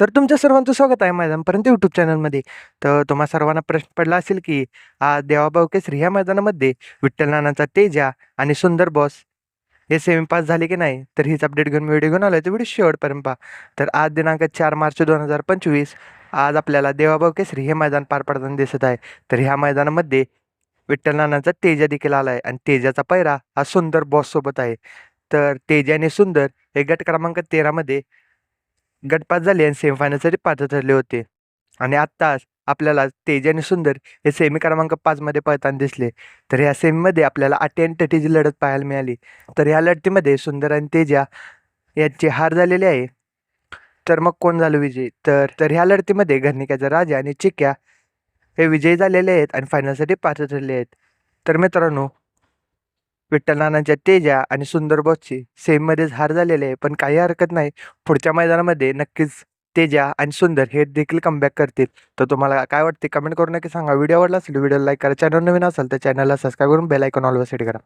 तर तुमच्या सर्वांचं स्वागत आहे मैदानपर्यंत यूट्यूब चॅनलमध्ये तर तुम्हा सर्वांना प्रश्न पडला असेल की आज देवाभाऊ केसरी ह्या मैदानामध्ये विठ्ठल तेजा आणि सुंदर बॉस हे सेमी पास झाले की नाही तर हीच अपडेट घेऊन व्हिडिओ घेऊन आलो तर व्हिडिओ शेवटपर्यंत पहा. तर आज दिनांक चार मार्च दोन हजार पंचवीस आज आपल्याला देवाभाऊ केसरी हे मैदान पार पडताना दिसत आहे. तर ह्या मैदानामध्ये विठ्ठल तेजा देखील आला आहे आणि तेजाचा पैरा हा सुंदर बॉससोबत आहे. तर तेजा आणि सुंदर हे गट क्रमांक तेरामध्ये गटपात झाले आणि सेमीफायनलसाठी पात्र ठरले होते. आणि आत्ताच आपल्याला तेज आणि सुंदर हे सेमी क्रमांक पाचमध्ये पळताना दिसले. तर ह्या सेमीमध्ये आपल्याला अटी आणि लढत पाहायला मिळाली. तर ह्या लढतीमध्ये सुंदर आणि तेजा यांची हार झालेली आहे. तर मग कोण झालं विजयी? तर तर ह्या लढतीमध्ये घरनिकाचा राजा आणि चिक्या हे विजयी झालेले आहेत आणि फायनलसाठी पात्र ठरले आहेत. तर मित्रांनो विठ्ठल नानांच्या तेजा आणि सुंदर बॉसची सेममध्येच हार झालेले आहे. पण काही हरकत नाही. पुढच्या मैदानामध्ये नक्कीच तेजा आणि सुंदर हे देखील कमबॅक करतील. तर तुम्हाला काय वाटते? कमेंट करून नक्की सांगा. व्हिडिओ आवडला असेल व्हिडिओ लाईक करा. चॅनल नवीन असेल तर चॅनलला सबस्क्राईब करून बेल आयकॉन ऑलवर सेट करा.